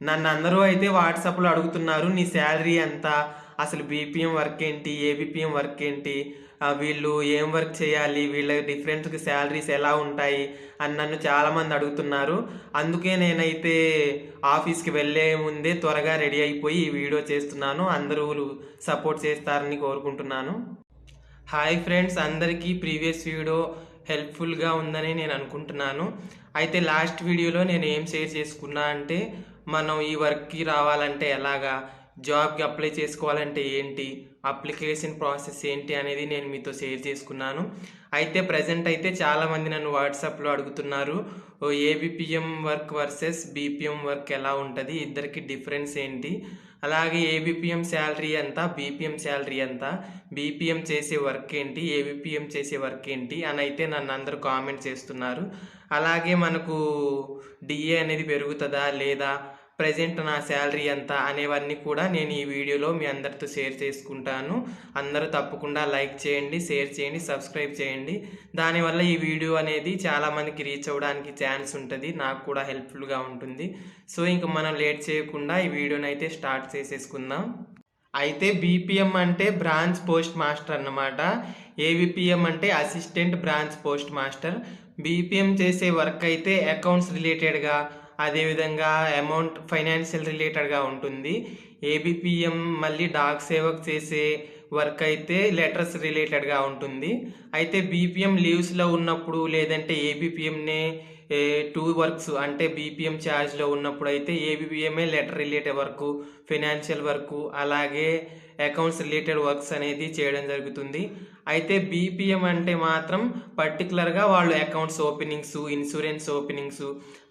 నన్ను అందరూ అయితే వాట్సాప్లో అడుగుతున్నారు నీ శాలరీ ఎంత? అసలు బీపీఎం వర్క్ ఏంటి? ఏబిపిఎం వర్క్ ఏంటి? వీళ్ళు ఏం వర్క్ చేయాలి? వీళ్ళ డిఫరెంట్ శాలరీస్ ఎలా ఉంటాయి? అని నన్ను చాలామంది అడుగుతున్నారు. అందుకే నేనైతే ఆఫీస్కి వెళ్ళే ముందే త్వరగా రెడీ అయిపోయి ఈ వీడియో చేస్తున్నాను. అందరూ సపోర్ట్ చేస్తారని కోరుకుంటున్నాను. హాయ్ ఫ్రెండ్స్ అందరికీ ప్రీవియస్ వీడియో హెల్ప్ఫుల్గా ఉందని నేను అనుకుంటున్నాను. అయితే లాస్ట్ వీడియోలో నేను ఏం షేర్ చేసుకున్నా అంటే మనం ఈ వర్క్కి రావాలంటే ఎలాగా? జాబ్కి అప్లై చేసుకోవాలంటే ఏంటి? అప్లికేషన్ ప్రాసెస్ ఏంటి అనేది నేను మీతో షేర్ చేసుకున్నాను. అయితే ప్రజెంట్ అయితే చాలామంది నన్ను వాట్సాప్లో అడుగుతున్నారు. ABPM work versus BPM work ఎలా ఉంటుంది? ఇద్దరికి డిఫరెన్స్ ఏంటి? అలాగే ఏబిపిఎం శాలరీ ఎంత? బీపీఎం శాలరీ ఎంత? బీపీఎం చేసే వర్క్ ఏంటి? ఏబిపిఎం చేసే వర్క్ ఏంటి? అని అయితే నన్ను అందరూ కామెంట్ చేస్తున్నారు. అలాగే మనకు డిఏ అనేది పెరుగుతుందా? లేదా? ప్రజెంట్ నా శాలరీ ఎంత అనేవన్నీ కూడా నేను ఈ వీడియోలో మీ అందరితో షేర్ చేసుకుంటాను. అందరూ తప్పకుండా లైక్ చేయండి షేర్ చేయండి సబ్స్క్రైబ్ చేయండి. దానివల్ల ఈ వీడియో అనేది చాలామందికి రీచ్ అవ్వడానికి ఛాన్స్ ఉంటుంది. నాకు కూడా హెల్ప్ఫుల్గా ఉంటుంది. సో ఇంక మనం లేట్ చేయకుండా ఈ వీడియోని అయితే స్టార్ట్ చేసేసుకుందాం. అయితే బీపీఎం అంటే బ్రాంచ్ పోస్ట్ మాస్టర్ అన్నమాట. ఏబిపిఎం అంటే assistant branch post master. BPM చేసే వర్క్ అయితే అకౌంట్స్ రిలేటెడ్గా అదేవిధంగా అమౌంట్ ఫైనాన్షియల్ రిలేటెడ్గా ఉంటుంది. ఏబిపిఎం మళ్ళీ డాక్ సేవకు చేసే వర్క్ అయితే లెటర్స్ రిలేటెడ్గా ఉంటుంది. అయితే బీపీఎం లీవ్స్లో ఉన్నప్పుడు లేదంటే ఏబిపిఎంనే టూ వర్క్స్ అంటే బీపీఎం ఛార్జ్లో ఉన్నప్పుడు అయితే ఏబిపిఎంఏ letter related work financial work అలాగే అకౌంట్స్ రిలేటెడ్ వర్క్స్ అనేది చేయడం జరుగుతుంది. అయితే బీపీఎం అంటే మాత్రం పర్టికులర్గా వాళ్ళు అకౌంట్స్ ఓపెనింగ్స్ ఇన్సూరెన్స్ ఓపెనింగ్స్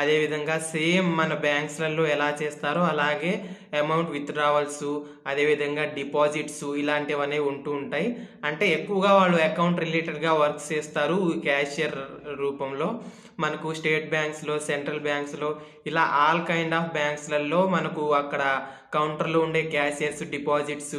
అదేవిధంగా సేమ్ మన బ్యాంక్స్లలో ఎలా చేస్తారో అలాగే అమౌంట్ విత్డ్రావల్స్ అదేవిధంగా డిపాజిట్స్ ఇలాంటివన్నీ ఉంటూ ఉంటాయి. అంటే ఎక్కువగా వాళ్ళు అకౌంట్ రిలేటెడ్గా వర్క్స్ చేస్తారు క్యాషియర్ రూపంలో. మనకు స్టేట్ బ్యాంక్స్లో సెంట్రల్ బ్యాంక్స్లో ఇలా ఆల్ కైండ్ ఆఫ్ బ్యాంక్స్లలో మనకు అక్కడ కౌంటర్లో ఉండే క్యాషియర్స్ డిపాజిట్స్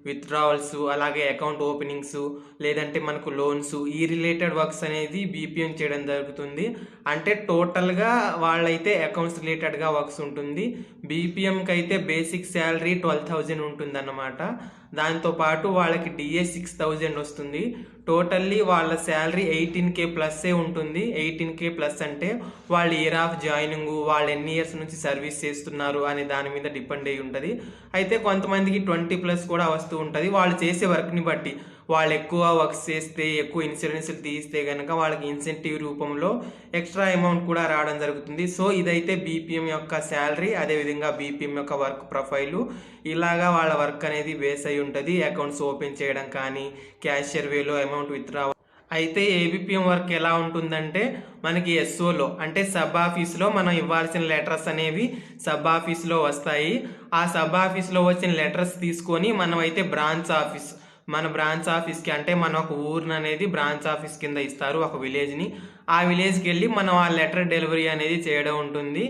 విత్డ్రావల్స్ అలాగే అకౌంట్ ఓపెనింగ్స్ లేదంటే మనకు లోన్స్ ఈ రిలేటెడ్ వర్క్స్ అనేది బీపీఎం చేయడం జరుగుతుంది. అంటే టోటల్గా వాళ్ళైతే అకౌంట్స్ రిలేటెడ్గా వర్క్స్ ఉంటుంది. బీపీఎంకి అయితే బేసిక్ శాలరీ ట్వెల్వ్ థౌజండ్ ఉంటుంది అన్నమాట దాంతోపాటు వాళ్ళకి డిఏ సిక్స్ థౌజండ్ వస్తుంది. టోటల్లీ వాళ్ళ శాలరీ ఎయిటీన్ కే ప్లస్సే ఉంటుంది. ఎయిటీన్ కే ప్లస్ అంటే వాళ్ళ ఇయర్ ఆఫ్ జాయినింగ్ వాళ్ళు ఎన్ని ఇయర్స్ నుంచి సర్వీస్ చేస్తున్నారు అనే దాని మీద డిపెండ్ అయి ఉంటుంది. అయితే కొంతమందికి ట్వంటీ ప్లస్ కూడా వస్తుంది వస్తూ ఉంటుంది. వాళ్ళు చేసే వర్క్ని బట్టి. వాళ్ళు ఎక్కువ వర్క్స్ చేస్తే ఎక్కువ ఇన్సూరెన్స్లు తీస్తే కనుక వాళ్ళకి ఇన్సెంటివ్ రూపంలో ఎక్స్ట్రా అమౌంట్ కూడా రావడం జరుగుతుంది. సో ఇదైతే బీపీఎం యొక్క శాలరీ అదేవిధంగా బీపీఎం యొక్క వర్క్ ప్రొఫైలు. ఇలాగా వాళ్ళ వర్క్ అనేది బేస్ అయి ఉంటుంది. అకౌంట్స్ ఓపెన్ చేయడం కానీ క్యాషియర్ వేలో అమౌంట్ విత్డ్రా అయితే ఏబిపిఎం వర్క్ ఎలా ఉంటుందంటే మనకి ఎస్ఓలో అంటే సబ్ ఆఫీస్లో మనం ఇవ్వాల్సిన లెటర్స్ అనేవి సబ్ ఆఫీస్లో వస్తాయి. ఆ సబ్ ఆఫీస్లో వచ్చిన లెటర్స్ తీసుకొని మనం అయితే బ్రాంచ్ ఆఫీస్ మన బ్రాంచ్ ఆఫీస్కి అంటే మన ఒక ఊరిని అనేది బ్రాంచ్ ఆఫీస్ కింద ఇస్తారు ఒక విలేజ్ని ఆ విలేజ్కి వెళ్ళి మనం ఆ లెటర్ డెలివరీ అనేది చేయడం ఉంటుంది.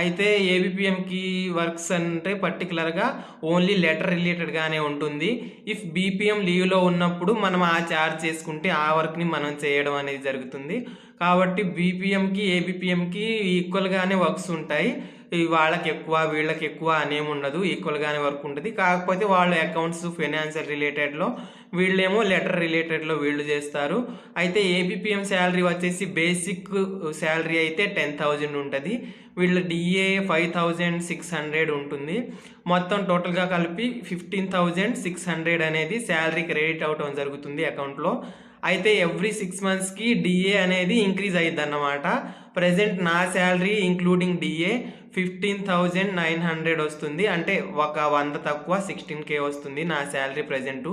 అయితే ఏబిపిఎంకి వర్క్స్ అంటే పర్టికులర్గా ఓన్లీ లెటర్ రిలేటెడ్గానే ఉంటుంది. ఇఫ్ బీపీఎం లీవ్లో ఉన్నప్పుడు మనం ఆ చార్జ్ చేసుకుంటే ఆ వర్క్ని మనం చేయడం అనేది జరుగుతుంది. కాబట్టి బీపీఎంకి ఏబిపిఎంకి ఈక్వల్గానే వర్క్స్ ఉంటాయి. వాళ్ళకి ఎక్కువ వీళ్ళకి ఎక్కువ అనేమి ఉండదు ఈక్వల్గానే వర్క్ ఉంటుంది. కాకపోతే వాళ్ళు అకౌంట్స్ ఫైనాన్షియల్ రిలేటెడ్లో వీళ్ళేమో లెటర్ రిలేటెడ్లో వీళ్ళు చేస్తారు. అయితే ఏబిపిఎం శాలరీ వచ్చేసి బేసిక్ శాలరీ అయితే టెన్ థౌజండ్ ఉంటుంది. వీళ్ళ DA five thousand six hundred ఉంటుంది. మొత్తం టోటల్గా కలిపి ఫిఫ్టీన్ థౌజండ్ సిక్స్ హండ్రెడ్ అనేది శాలరీ క్రెడిట్ అవటం జరుగుతుంది అకౌంట్లో అయితే ఎవ్రీ సిక్స్ మంత్స్కి డిఏ అనేది ఇంక్రీజ్ అయ్యిద్ది అన్నమాట ప్రజెంట్ నా salary including DA fifteen thousand nine hundred వస్తుంది. అంటే ఒక వంద తక్కువ సిక్స్టీన్ కే వస్తుంది నా శాలరీ ప్రజెంట్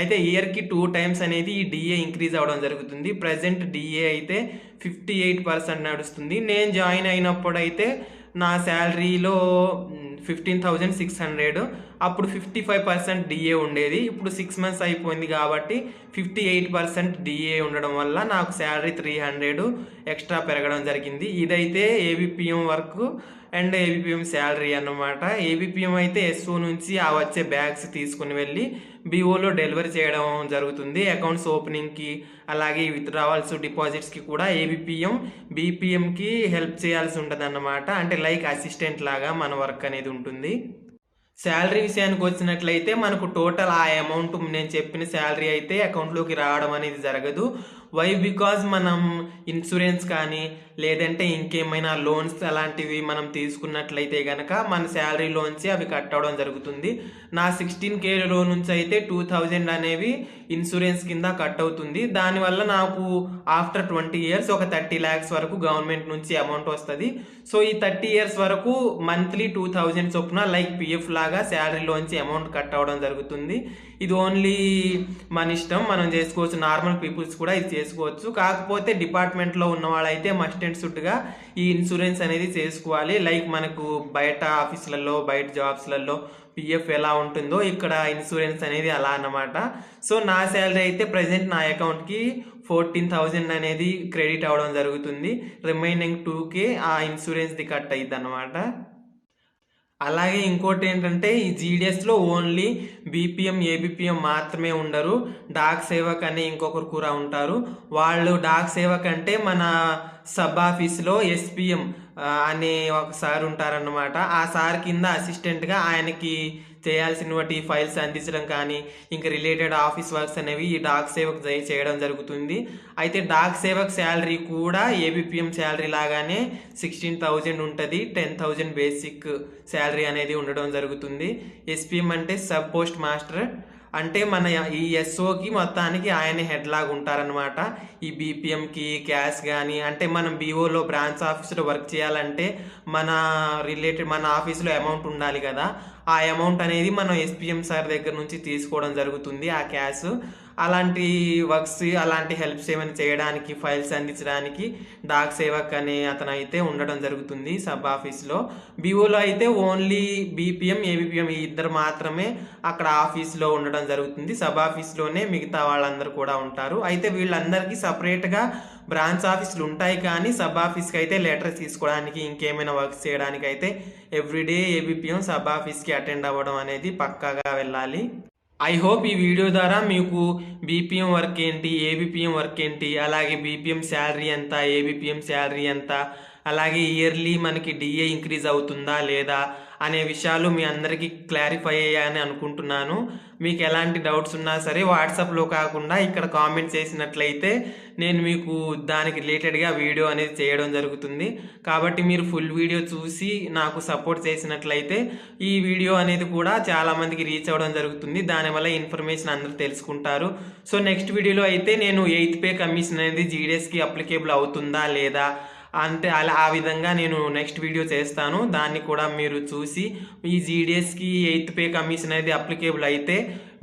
అయితే ఇయర్కి టూ టైమ్స్ అనేది ఈ డిఏ ఇంక్రీజ్ అవ్వడం జరుగుతుంది. ప్రజెంట్ డిఏ అయితే ఫిఫ్టీ ఎయిట్ పర్సెంట్ నడుస్తుంది. నేను జాయిన్ అయినప్పుడు అయితే నా శాలరీలో ఫిఫ్టీన్ థౌజండ్ సిక్స్ హండ్రెడ్. అప్పుడు ఫిఫ్టీ ఫైవ్ పర్సెంట్ డిఏ ఉండేది. ఇప్పుడు సిక్స్ మంత్స్ అయిపోయింది కాబట్టి ఫిఫ్టీ ఎయిట్ పర్సెంట్ డిఏ ఉండడం వల్ల నాకు శాలరీ త్రీ హండ్రెడ్ ఎక్స్ట్రా పెరగడం జరిగింది. ఇదైతే ABPM work and ABPM salary అన్నమాట. ఏబిపిఎం అయితే ఎస్ఓ నుంచి ఆ వచ్చే బ్యాగ్స్ తీసుకుని వెళ్ళి బీఓలో డెలివరీ చేయడం జరుగుతుంది. అకౌంట్స్ ఓపెనింగ్కి అలాగే విత్డ్రావల్స్ డిపాజిట్స్కి కూడా ఏబిపిఎం బీపీఎంకి హెల్ప్ చేయాల్సి ఉంటుంది అన్నమాట అంటే లైక్ అసిస్టెంట్ లాగా మన వర్క్ అనేది ఉంటుంది. శాలరీ విషయానికి వచ్చినట్లయితే మనకు టోటల్ ఆ అమౌంట్ నేను చెప్పిన శాలరీ అయితే అకౌంట్లోకి రావడం అనేది జరగదు. వై బికాజ్ మనం ఇన్సూరెన్స్ కానీ లేదంటే ఇంకేమైనా లోన్స్ అలాంటివి మనం తీసుకున్నట్లయితే కనుక మన శాలరీలోంచి అవి కట్ అవడం జరుగుతుంది. నా సిక్స్టీన్ కేలో నుంచి అయితే టూ థౌజండ్ అనేవి ఇన్సూరెన్స్ కింద కట్ అవుతుంది దానివల్ల నాకు ఆఫ్టర్ ట్వంటీ ఇయర్స్ ఒక థర్టీ ల్యాక్స్ వరకు గవర్నమెంట్ నుంచి అమౌంట్ వస్తుంది. సో ఈ థర్టీ ఇయర్స్ వరకు మంత్లీ టూ థౌజండ్ చొప్పున లైక్ పిఎఫ్ లాగా శాలరీలోంచి అమౌంట్ కట్ అవ్వడం జరుగుతుంది. ఇది ఓన్లీ మన ఇష్టం. మనం చేసుకోవచ్చు. నార్మల్ పీపుల్స్ కూడా ఇది చేసుకోవచ్చు. కాకపోతే డిపార్ట్మెంట్లో ఉన్న వాళ్ళైతే మస్ట్ అండ్ సుట్గా ఈ ఇన్సూరెన్స్ అనేది చేసుకోవాలి. లైక్ మనకు బయట ఆఫీసులలో బయట జాబ్స్లలో పిఎఫ్ ఎలా ఉంటుందో ఇక్కడ ఇన్సూరెన్స్ అనేది అలా అన్నమాట. సో నా శాలరీ అయితే ప్రజెంట్ నా అకౌంట్కి ఫోర్టీన్ థౌజండ్ అనేది క్రెడిట్ అవ్వడం జరుగుతుంది. రిమైనింగ్ టూకే ఆ ఇన్సూరెన్స్ది కట్ అయ్యిద్ది అనమాట అలాగే ఇంకోటి ఏంటంటే ఈ జీడిఎస్లో ఓన్లీ బీపీఎం ఏబిపిఎం మాత్రమే ఉండరు. డాక్ సేవక్ అనే ఇంకొకరు కూడా ఉంటారు. వాళ్ళు డాక్ సేవక్ అంటే మన సబ్ ఆఫీస్లో ఎస్పీఎం అనే ఒక సార్ ఉంటారన్నమాట. ఆ సార్ కింద అసిస్టెంట్గా ఆయనకి చేయాల్సినటువంటి ఫైల్స్ అందించడం కానీ ఇంకా రిలేటెడ్ ఆఫీస్ వర్క్స్ అనేవి ఈ డాక్ సేవక్ చేయడం జరుగుతుంది. అయితే డాక్ సేవక్ శాలరీ కూడా ఏబిపిఎం శాలరీ లాగానే సిక్స్టీన్ థౌజండ్ ఉంటుంది. టెన్ థౌజండ్ బేసిక్ శాలరీ అనేది ఉండడం జరుగుతుంది. ఎస్పిఎం అంటే సబ్ పోస్ట్ మాస్టర్ అంటే మన ఈ ఎస్ఓకి మొత్తానికి ఆయన హెడ్ లాగా ఉంటారనమాట ఈ బీపీఎంకి క్యాష్ కానీ అంటే మనం బీఓలో బ్రాంచ్ ఆఫీసులో వర్క్ చేయాలంటే మన రిలేటెడ్ మన ఆఫీసులో అమౌంట్ ఉండాలి కదా. ఆ అమౌంట్ అనేది మనం ఎస్పీఎం సార్ దగ్గర నుంచి తీసుకోవడం జరుగుతుంది ఆ క్యాష్ అలాంటి వర్క్స్ అలాంటి హెల్ప్స్ ఏమైనా చేయడానికి ఫైల్స్ అందించడానికి డాక్ సేవక్ అనే అతను అయితే ఉండడం జరుగుతుంది సబ్ ఆఫీస్లో. బీఓలో అయితే ఓన్లీ బీపీఎం ఏబిపిఎం ఈ ఇద్దరు మాత్రమే అక్కడ ఆఫీస్లో ఉండడం జరుగుతుంది. సబ్ ఆఫీస్లోనే మిగతా వాళ్ళందరూ కూడా ఉంటారు. అయితే వీళ్ళందరికీ సపరేట్గా బ్రాంచ్ ఆఫీసులు ఉంటాయి కానీ సబ్ ఆఫీస్కి అయితే లెటర్ తీసుకోవడానికి ఇంకేమైనా వర్క్ చేయడానికి అయితే ఎవ్రీడే ఏబిపిఎం సబ్ ఆఫీస్కి అటెండ్ అవ్వడం అనేది పక్కాగా వెళ్ళాలి. ఐ హోప్ ఈ వీడియో ద్వారా మీకు బీపీఎం వర్క్ ఏంటి ఏబిపిఎం వర్క్ ఏంటి అలాగే బీపీఎం శాలరీ ఎంత ఏబిపిఎం శాలరీ ఎంత అలాగే ఇయర్లీ మనకి డిఏ ఇంక్రీజ్ అవుతుందా లేదా అనే విషయాలు మీ అందరికీ క్లారిఫై అయ్యాయని అనుకుంటున్నాను. మీకు ఎలాంటి డౌట్స్ ఉన్నా సరే వాట్సాప్లో కాకుండా ఇక్కడ కామెంట్ చేసినట్లయితే నేను మీకు దానికి రిలేటెడ్గా వీడియో అనేది చేయడం జరుగుతుంది. కాబట్టి మీరు ఫుల్ వీడియో చూసి నాకు సపోర్ట్ చేసినట్లయితే ఈ వీడియో అనేది కూడా చాలా మందికి రీచ్ అవ్వడం జరుగుతుంది. దానివల్ల ఇన్ఫర్మేషన్ అందరూ తెలుసుకుంటారు. సో నెక్స్ట్ వీడియోలో అయితే నేను ఎయిత్ పే కమిషన్ అనేది జీడిఎస్కి అప్లికేబుల్ అవుతుందా లేదా అంటే అలా ఆ విధంగా నేను నెక్స్ట్ వీడియో చేస్తాను. దాన్ని కూడా మీరు చూసి ఈ జీడిఎస్కి ఎయిత్ పే కమిషన్ అనేది అప్లికేబుల్ అయితే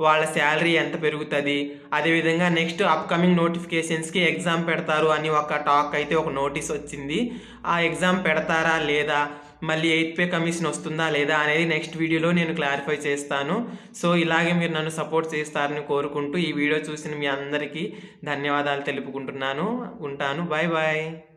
వాళ్ళ శాలరీ ఎంత పెరుగుతుంది? అదేవిధంగా నెక్స్ట్ అప్కమింగ్ నోటిఫికేషన్స్కి ఎగ్జామ్ పెడతారు అని ఒక టాక్ అయితే ఒక నోటీస్ వచ్చింది. ఆ ఎగ్జామ్ పెడతారా లేదా? మళ్ళీ ఎయిత్ పే కమిషన్ వస్తుందా లేదా అనేది నెక్స్ట్ వీడియోలో నేను క్లారిఫై చేస్తాను. సో ఇలాగే మీరు నన్ను సపోర్ట్ చేస్తారని కోరుకుంటూ ఈ వీడియో చూసిన మీ అందరికీ ధన్యవాదాలు తెలుపుకుంటున్నాను ఉంటాను. Bye bye